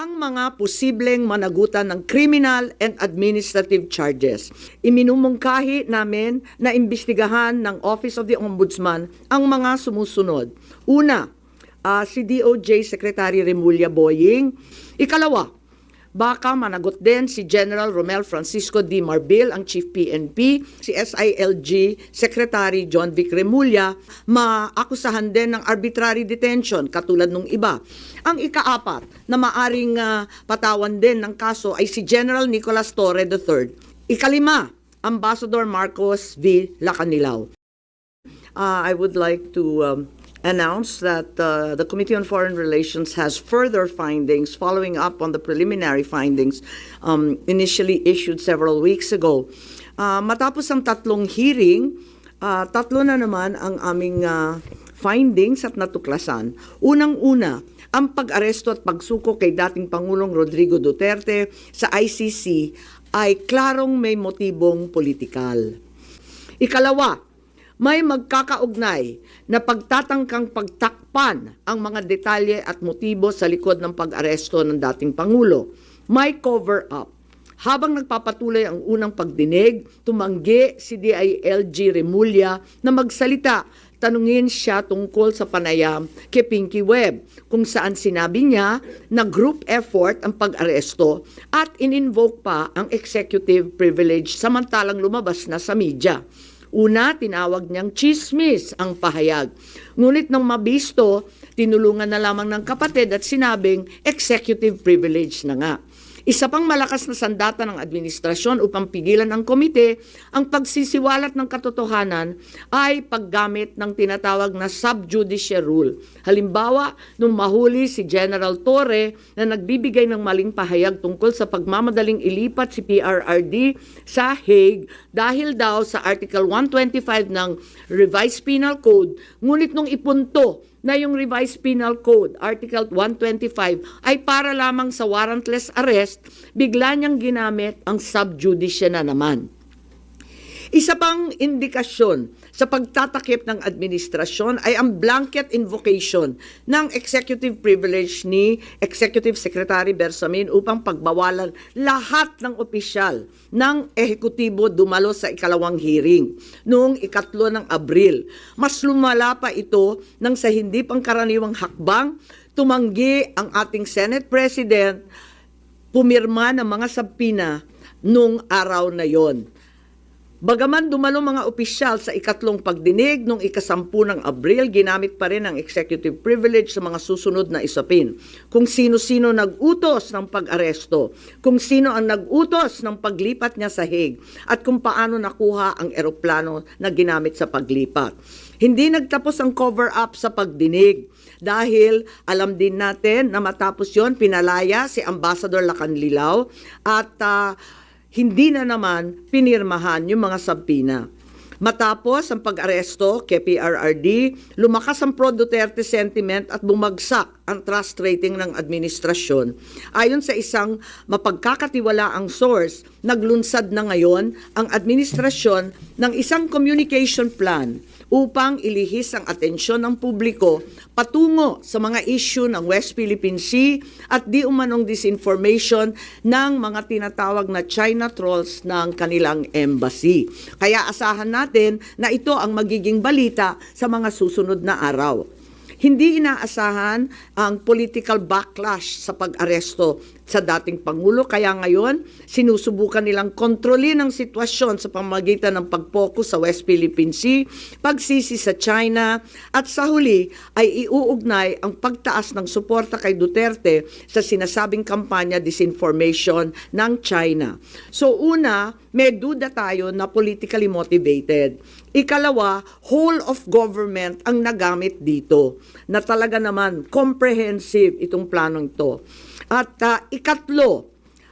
ang mga posibleng managutan ng criminal and administrative charges. Iminumungkahi namin na imbestigahan ng Office of the Ombudsman ang mga sumusunod. Una, ah, si DOJ Secretary Remulla Boying. Ikalawa, Baka managot din si General Romel Francisco D. Marbil, ang Chief PNP, si SILG Secretary John Vic Remulla, maakusahan din ng arbitrary detention katulad nung iba. Ang ikaapat na maaring ah, patawan din ng kaso ay si General Nicolas Torre III. Ikalima, Ambassador Marcos V. Lacanilaw. Uh, I would like to um, announce that uh, the Committee on Foreign Relations has further findings following up on the preliminary findings um, initially issued several weeks ago. Uh, matapos ang tatlong hearing, uh, tatlo na naman ang aming uh, findings at natuklasan. Unang-una, ang pag-aresto at pagsuko kay dating Pangulong Rodrigo Duterte sa ICC ay klarong may motibong politikal. Ikalawa, may magkakaugnay na pagtatangkang pagtakpan ang mga detalye at motibo sa likod ng pag-aresto ng dating Pangulo. May cover-up. Habang nagpapatuloy ang unang pagdinig, tumanggi si DILG Remulla na magsalita. Tanungin siya tungkol sa panayam kay Pinky Webb kung saan sinabi niya na group effort ang pag-aresto at in-invoke pa ang executive privilege samantalang lumabas na sa media. Una, tinawag niyang chismis ang pahayag. Ngunit nang mabisto, tinulungan na lamang ng kapatid at sinabing executive privilege na nga. Isa pang malakas na sandata ng administrasyon upang pigilan ng komite ang pagsisiwalat ng katotohanan ay paggamit ng tinatawag na subjudice rule. Halimbawa, nung mahuli si General Torre na nagbibigay ng maling pahayag tungkol sa pagmamadaling ilipat si PRRD sa Hague dahil daw sa Article 125 ng Revised Penal Code, ngunit nung ipunto na yung Revised Penal Code, Article 125, ay para lamang sa warrantless arrest, bigla niyang ginamit ang subjudice na naman. Isa pang indikasyon sa pagtatakip ng administrasyon ay ang blanket invocation ng executive privilege ni Executive Secretary Bersamin upang pagbawalan lahat ng opisyal ng ehekutibo dumalo sa ikalawang hearing noong ikatlo ng Abril. Mas lumala pa ito nang sa hindi pangkaraniwang hakbang tumanggi ang ating Senate President pumirma ng mga sabpina nung araw na yon. Bagaman dumalo mga opisyal sa ikatlong pagdinig noong ikasampu ng Abril, ginamit pa rin ang executive privilege sa mga susunod na isapin. Kung sino-sino nag-utos ng pag-aresto, kung sino ang nag-utos ng paglipat niya sa Hague, at kung paano nakuha ang eroplano na ginamit sa paglipat. Hindi nagtapos ang cover-up sa pagdinig dahil alam din natin na matapos yon pinalaya si Ambassador Lacanlilaw at ah, hindi na naman pinirmahan yung mga sabpina. Matapos ang pag-aresto kay PRRD, lumakas ang pro-Duterte sentiment at bumagsak ang trust rating ng administrasyon. Ayon sa isang mapagkakatiwalaang source, naglunsad na ngayon ang administrasyon ng isang communication plan upang ilihis ang atensyon ng publiko patungo sa mga issue ng West Philippine Sea at di umanong disinformation ng mga tinatawag na China trolls ng kanilang embassy. Kaya asahan natin na ito ang magiging balita sa mga susunod na araw. Hindi inaasahan ang political backlash sa pag-aresto sa dating Pangulo. Kaya ngayon, sinusubukan nilang kontrolin ang sitwasyon sa pamagitan ng pag-focus sa West Philippine Sea, pagsisi sa China, at sa huli ay iuugnay ang pagtaas ng suporta kay Duterte sa sinasabing kampanya disinformation ng China. So una, may duda tayo na politically motivated. Ikalawa, whole of government ang nagamit dito na talaga naman comprehensive itong planong ito. At ah, ikatlo,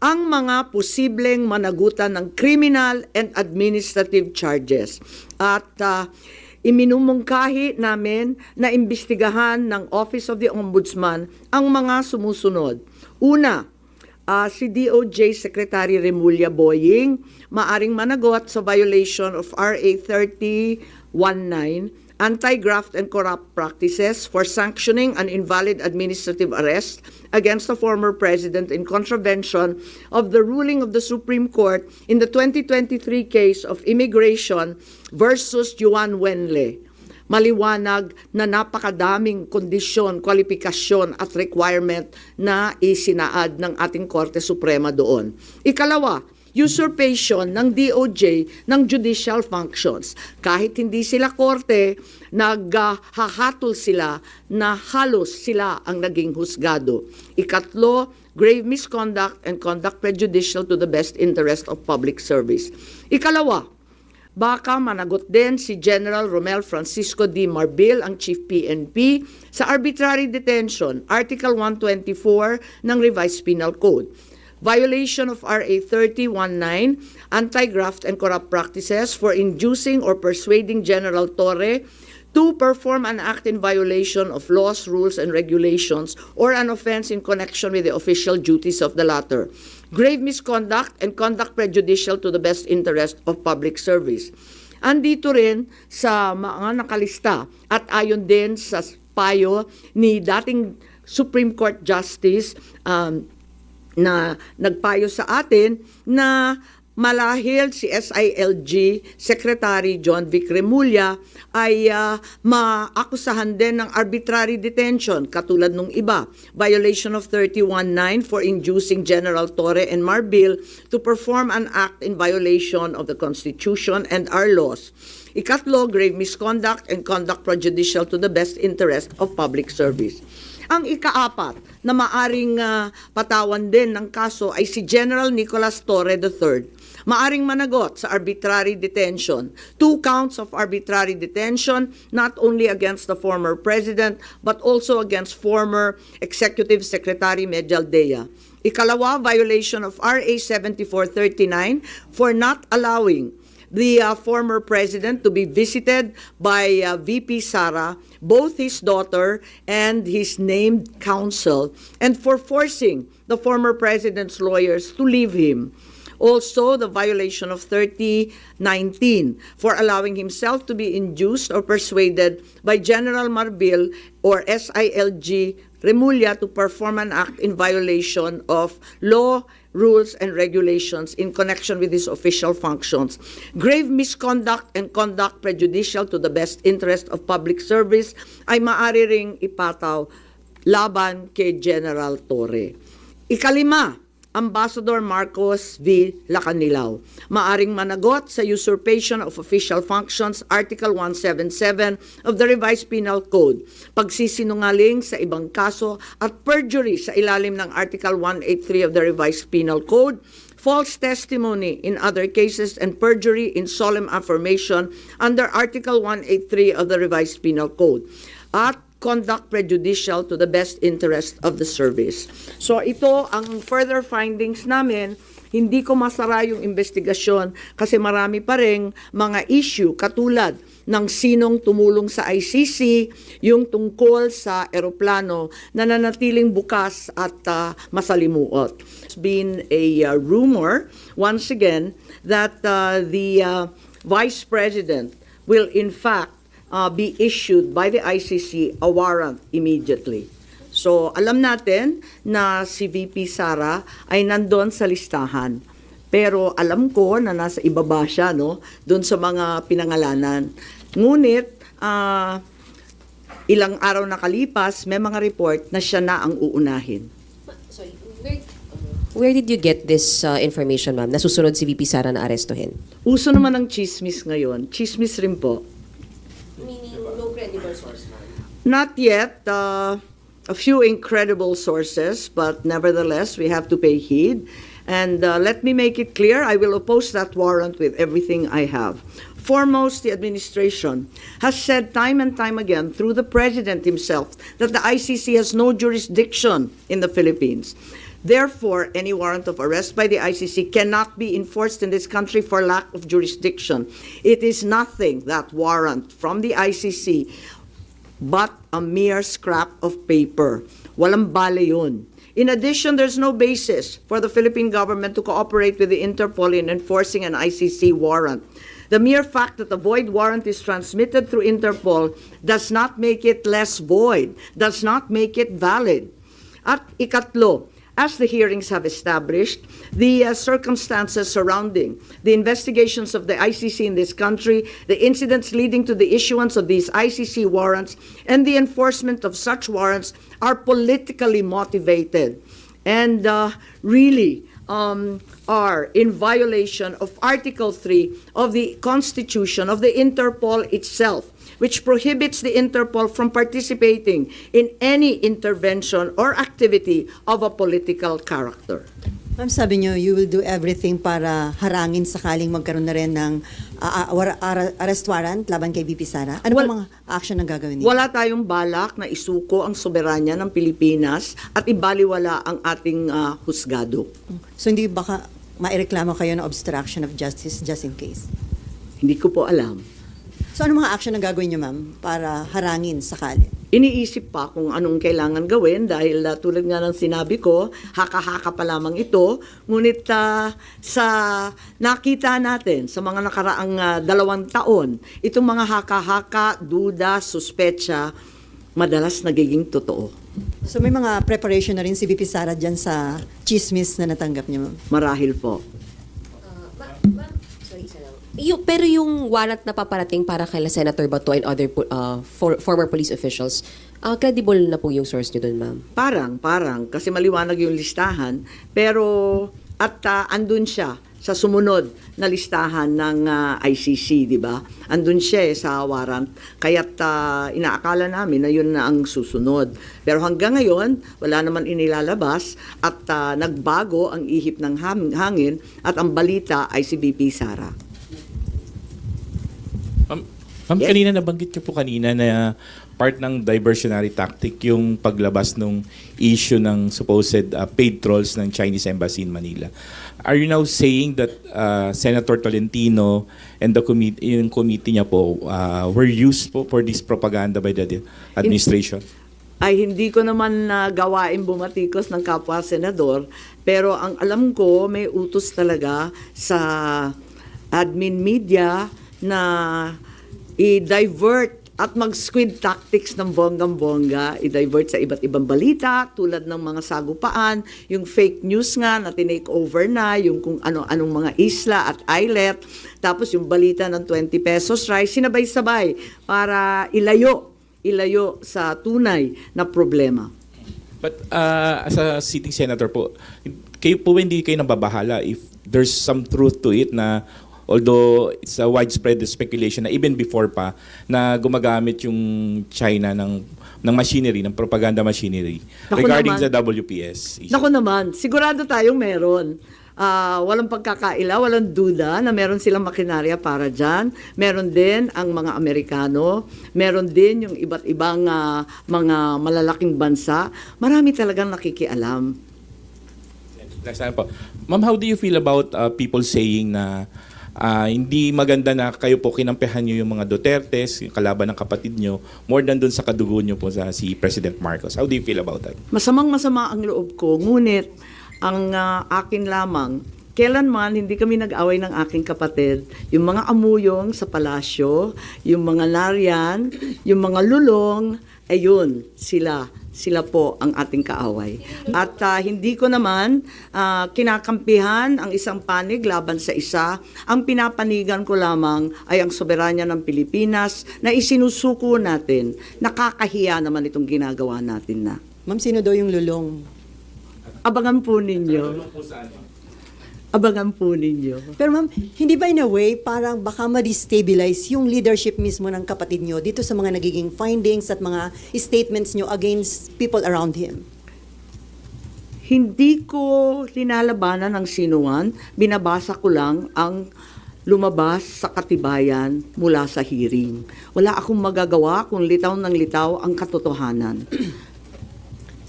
ang mga posibleng managutan ng criminal and administrative charges. At ah, iminumungkahi namin na imbestigahan ng Office of the Ombudsman ang mga sumusunod. Una, Ah, si DOJ Secretary Remulla Boying maaring managot sa violation of RA 3019 anti-graft and corrupt practices for sanctioning an invalid administrative arrest against the former president in contravention of the ruling of the Supreme Court in the 2023 case of immigration versus Juan Wenle maliwanag na napakadaming kondisyon, kwalifikasyon at requirement na isinaad ng ating Korte Suprema doon. Ikalawa, usurpation ng DOJ ng judicial functions. Kahit hindi sila korte, naghahatol sila na halos sila ang naging husgado. Ikatlo, grave misconduct and conduct prejudicial to the best interest of public service. Ikalawa, Baka managot din si General Romel Francisco D. Marbil, ang Chief PNP, sa arbitrary detention, Article 124 ng Revised Penal Code. Violation of RA 3019, anti-graft and corrupt practices for inducing or persuading General Torre to perform an act in violation of laws, rules, and regulations or an offense in connection with the official duties of the latter. Grave misconduct and conduct prejudicial to the best interest of public service. Andito rin sa mga nakalista at ayon din sa payo ni dating Supreme Court Justice um, na nagpayo sa atin na malahil si SILG Secretary John Vic Remulla ay ah, maakusahan din ng arbitrary detention katulad nung iba. Violation of 319 for inducing General Torre and Marbil to perform an act in violation of the Constitution and our laws. Ikatlo, grave misconduct and conduct prejudicial to the best interest of public service. Ang ikaapat na maaring ah, patawan din ng kaso ay si General Nicolas Torre III. Maaring managot sa arbitrary detention. Two counts of arbitrary detention, not only against the former president, but also against former Executive Secretary Medialdea. Ikalawa, violation of RA 7439 for not allowing the uh, former president to be visited by uh, VP Sara, both his daughter and his named counsel, and for forcing the former president's lawyers to leave him. Also, the violation of 3019 for allowing himself to be induced or persuaded by General Marbil or SILG Remulla to perform an act in violation of law, rules, and regulations in connection with his official functions. Grave misconduct and conduct prejudicial to the best interest of public service ay maaari ring ipataw laban kay General Torre. Ikalima, Ambassador Marcos V. Lacanilao. Maaring managot sa usurpation of official functions, Article 177 of the Revised Penal Code, pagsisinungaling sa ibang kaso at perjury sa ilalim ng Article 183 of the Revised Penal Code, false testimony in other cases, and perjury in solemn affirmation under Article 183 of the Revised Penal Code. At conduct prejudicial to the best interest of the service. So ito ang further findings namin. Hindi ko masara yung investigasyon kasi marami pa rin mga issue katulad ng sinong tumulong sa ICC, yung tungkol sa eroplano na nanatiling bukas at ah, masalimuot. It's been a ah, rumor, once again, that ah, the ah, Vice President will in fact uh, be issued by the ICC a warrant immediately. So, alam natin na si VP Sara ay nandun sa listahan. Pero alam ko na nasa ibaba siya, no? Doon sa mga pinangalanan. Ngunit, ah, ilang araw nakalipas, may mga report na siya na ang uunahin. Sorry, where, where did you get this uh, information, ma'am? Nasusunod si VP Sara na arestuhin? Uso naman ang chismis ngayon. Chismis rin po. Meaning, no credible source. Not yet. Uh, a few incredible sources, but nevertheless, we have to pay heed. And uh, let me make it clear I will oppose that warrant with everything I have. Foremost, the administration has said time and time again through the president himself that the ICC has no jurisdiction in the Philippines. Therefore, any warrant of arrest by the ICC cannot be enforced in this country for lack of jurisdiction. It is nothing, that warrant from the ICC, but a mere scrap of paper. Walang bale yun. In addition, there's no basis for the Philippine government to cooperate with the Interpol in enforcing an ICC warrant. The mere fact that a void warrant is transmitted through Interpol does not make it less void, does not make it valid. At ikatlo, as the hearings have established, the uh, circumstances surrounding the investigations of the ICC in this country, the incidents leading to the issuance of these ICC warrants, and the enforcement of such warrants are politically motivated and uh, really um, are in violation of Article 3 of the Constitution of the Interpol itself, which prohibits the Interpol from participating in any intervention or activity of a political character. Ma'am, sabi niyo, you will do everything para harangin sakaling magkaroon na rin ng ah, war- arrest warrant laban kay VP Sara. Ano ba mga action na gagawin niyo? Wala tayong balak na isuko ang soberanya ng Pilipinas at ibaliwala ang ating ah, husgado. So hindi baka maireklamo kayo ng obstruction of justice just in case? Hindi ko po alam. So ano mga action na gagawin niyo, ma'am, para harangin sakali? Iniisip pa kung anong kailangan gawin dahil ah, tulad nga ng sinabi ko, haka-haka pa lamang ito. Ngunit ah, sa nakita natin sa mga nakaraang ah, dalawang taon, itong mga haka-haka, duda, suspecha, madalas nagiging totoo. So may mga preparation na rin si VP Sara dyan sa chismis na natanggap niyo, ma'am? Marahil po. Yung, pero yung warrant na paparating para kay Senator Bato and other uh, for, former police officials, uh, credible na po yung source nyo dun, ma'am? Parang, parang, kasi maliwanag yung listahan, pero at ah, andun siya sa sumunod na listahan ng ah, ICC, di ba? Andun siya eh, sa warrant. Kaya't ah, inaakala namin na yun na ang susunod. Pero hanggang ngayon, wala naman inilalabas at ah, nagbago ang ihip ng hangin at ang balita ay si BP Sara. Ma'am, ma'am Yes. kanina nabanggit niyo po kanina na part ng diversionary tactic yung paglabas ng issue ng supposed uh, paid trolls ng Chinese Embassy in Manila. Are you now saying that uh, Senator Tolentino and the committee, yung committee niya po uh, were used po for this propaganda by the administration? ay hindi ko naman na gawain bumatikos ng kapwa senador, pero ang alam ko may utos talaga sa admin media na i-divert at mag-squid tactics ng bonggang-bongga, i-divert sa iba't ibang balita tulad ng mga sagupaan, yung fake news nga na tinake over na, yung kung ano-anong mga isla at islet, tapos yung balita ng 20 pesos rice, sinabay-sabay para ilayo, ilayo sa tunay na problema. But uh, as a sitting senator po, kayo po hindi kayo nababahala if there's some truth to it na although it's a widespread speculation na even before pa na gumagamit yung China ng ng machinery, ng propaganda machinery Naku regarding naman. sa WPS. issue. Naku naman, sigurado tayong meron. Ah, walang pagkakaila, walang duda na meron silang makinarya para dyan. Meron din ang mga Amerikano, meron din yung iba't ibang ah, mga malalaking bansa. Marami talagang nakikialam. Last time po. Ma'am, how do you feel about uh, people saying na ah, hindi maganda na kayo po kinampihan nyo yung mga Dutertes, yung kalaban ng kapatid nyo, more than dun sa kadugo nyo po sa si President Marcos. How do you feel about that? Masamang masama ang loob ko, ngunit ang ah, akin lamang, kailanman hindi kami nag-away ng aking kapatid. Yung mga amuyong sa palasyo, yung mga nariyan, yung mga lulong, ayun, sila. Sila po ang ating kaaway. At ah, hindi ko naman ah, kinakampihan ang isang panig laban sa isa. Ang pinapanigan ko lamang ay ang soberanya ng Pilipinas na isinusuko natin. Nakakahiya naman itong ginagawa natin na. Ma'am, sino daw yung lulong? Abangan po ninyo. Abangan po ninyo. Pero ma'am, hindi ba in a way parang baka ma-destabilize yung leadership mismo ng kapatid nyo dito sa mga nagiging findings at mga statements nyo against people around him? Hindi ko linalabanan ng sinuman, binabasa ko lang ang lumabas sa katibayan mula sa hearing. Wala akong magagawa kung litaw ng litaw ang katotohanan.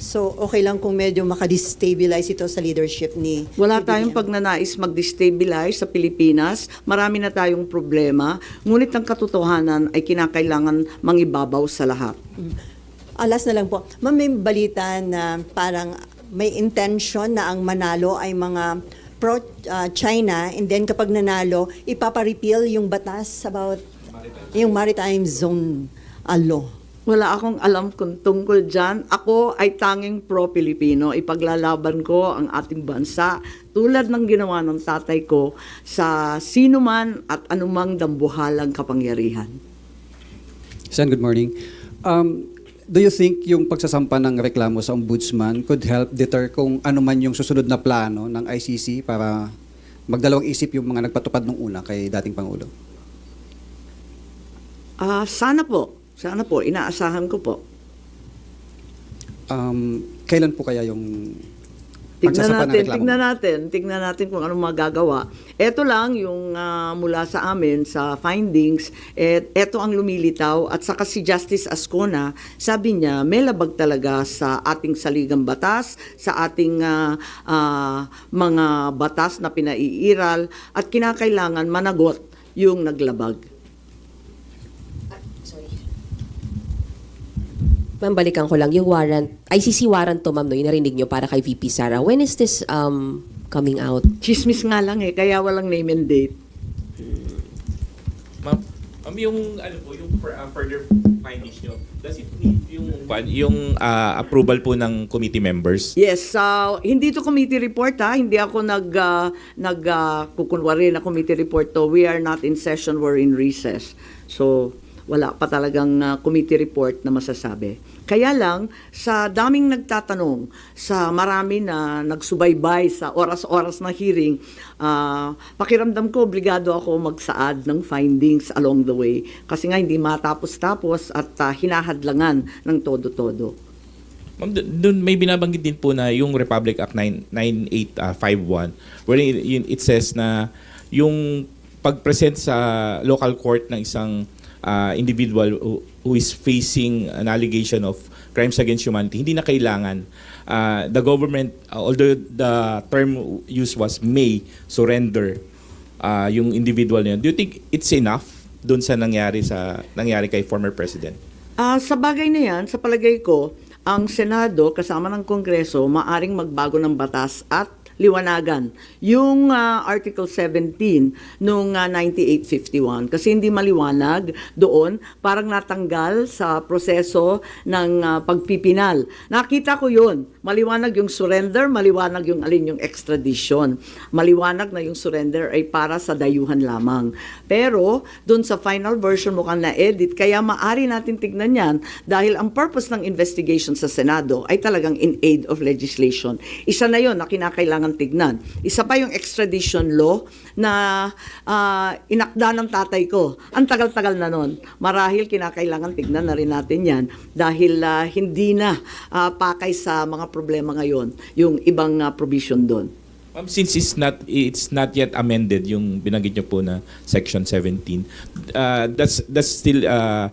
So, okay lang kung medyo makadestabilize ito sa leadership ni Wala ni tayong pagnanais mag-destabilize sa Pilipinas. Marami na tayong problema. Ngunit ang katotohanan ay kinakailangan mangibabaw sa lahat. Alas na lang po. Ma'am, may balita na parang may intention na ang manalo ay mga pro-China and then kapag nanalo, ipapa-repeal yung batas about yung maritime zone uh, law. Wala akong alam kung tungkol dyan. Ako ay tanging pro-Pilipino. Ipaglalaban ko ang ating bansa tulad ng ginawa ng tatay ko sa sino man at anumang dambuhalang kapangyarihan. Sen, good morning. Um, do you think yung pagsasampa ng reklamo sa ombudsman could help deter kung ano man yung susunod na plano ng ICC para magdalawang isip yung mga nagpatupad nung una kay dating Pangulo? Ah, sana po. Sana po. Inaasahan ko po. Um, kailan po kaya yung Tignan natin, tignan natin, tignan natin kung anong magagawa. Ito lang yung ah, mula sa amin sa findings, et ito ang lumilitaw at saka si Justice Ascona, sabi niya may labag talaga sa ating saligang batas, sa ating ah, ah, mga batas na pinaiiral at kinakailangan managot yung naglabag. Ma'am, balikan ko lang. Yung warrant, ICC warrant to, ma'am, no, yung narinig nyo para kay VP Sara. When is this um, coming out? Chismis nga lang eh, kaya walang name and date. Ma'am, ma'am, yung ano po, yung for, uh, further findings nyo, does it need yung yung uh, approval po ng committee members? Yes, uh, hindi to committee report ha. Hindi ako nag uh, nag uh, kukunwari na committee report to. We are not in session, we're in recess. So wala pa talagang uh, committee report na masasabi. Kaya lang, sa daming nagtatanong, sa marami na nagsubaybay sa oras-oras na hearing, uh, pakiramdam ko, obligado ako magsaad ng findings along the way. Kasi nga hindi matapos-tapos at uh, hinahadlangan ng todo-todo. Ma'am, dun may binabanggit din po na yung Republic Act 9, 9851 where it, it says na yung pag-present sa local court ng isang uh, individual who, who is facing an allegation of crimes against humanity, hindi na kailangan uh, the government, uh, although the term used was may surrender uh, yung individual na yun. Do you think it's enough dun sa nangyari sa nangyari kay former president? Ah, sa bagay na yan, sa palagay ko, ang Senado kasama ng Kongreso maaring magbago ng batas at liwanagan yung ah, Article 17 nung ah, 9851 kasi hindi maliwanag doon parang natanggal sa proseso ng ah, pagpipinal. Nakita ko yun. Maliwanag yung surrender, maliwanag yung alin yung extradition. Maliwanag na yung surrender ay para sa dayuhan lamang. Pero doon sa final version mukhang na-edit kaya maari natin tignan yan dahil ang purpose ng investigation sa Senado ay talagang in aid of legislation. Isa na yon na kinakailangan tignan. Isa pa yung extradition law na ah, inakda ng tatay ko. Ang tagal-tagal na nun. Marahil kinakailangan tignan na rin natin yan dahil ah, hindi na ah, pakay sa mga problema ngayon yung ibang ah, provision doon. Ma'am, since it's not it's not yet amended yung binanggit niyo po na section 17 uh, that's that's still uh,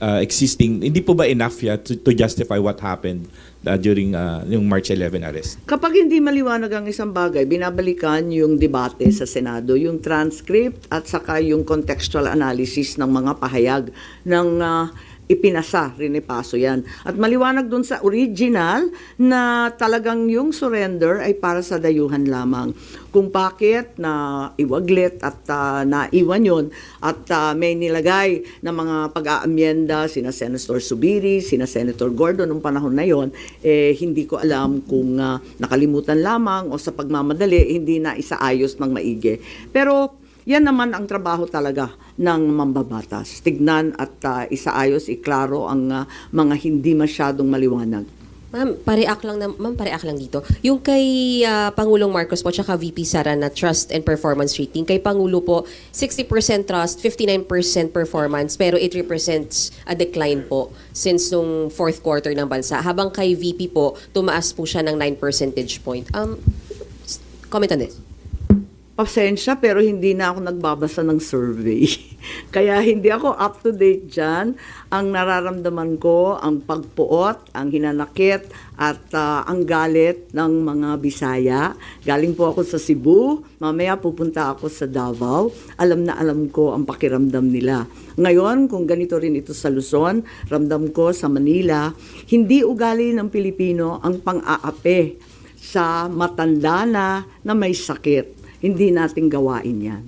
uh, existing hindi po ba enough ya to, to justify what happened uh, during uh, yung March 11 arrest? Kapag hindi maliwanag ang isang bagay, binabalikan yung debate sa Senado, yung transcript at saka yung contextual analysis ng mga pahayag ng ah, ipinasa, rinipaso yan. At maliwanag dun sa original na talagang yung surrender ay para sa dayuhan lamang. Kung bakit na iwaglit at ah, naiwan yun at ah, may nilagay na mga pag-aamyenda sina Senator Subiri, sina Senator Gordon nung panahon na yon, eh, hindi ko alam kung ah, nakalimutan lamang o sa pagmamadali hindi na isaayos ng maigi. Pero yan naman ang trabaho talaga ng mambabatas. Tignan at ah, isaayos, iklaro ang ah, mga hindi masyadong maliwanag. Ma'am, pareak lang na, ma'am, pareak lang dito. Yung kay ah, Pangulong Marcos po tsaka VP Sara na trust and performance rating, kay Pangulo po 60% trust, 59% performance, pero it represents a decline po since nung fourth quarter ng bansa. Habang kay VP po, tumaas po siya ng 9 percentage point. Um, comment on this. Pasensya pero hindi na ako nagbabasa ng survey. Kaya hindi ako up to date dyan. Ang nararamdaman ko, ang pagpuot, ang hinanakit, at ah, ang galit ng mga Bisaya. Galing po ako sa Cebu, mamaya pupunta ako sa Davao. Alam na alam ko ang pakiramdam nila. Ngayon, kung ganito rin ito sa Luzon, ramdam ko sa Manila, hindi ugali ng Pilipino ang pang-aape sa matanda na na may sakit. Hindi natin gawain yan.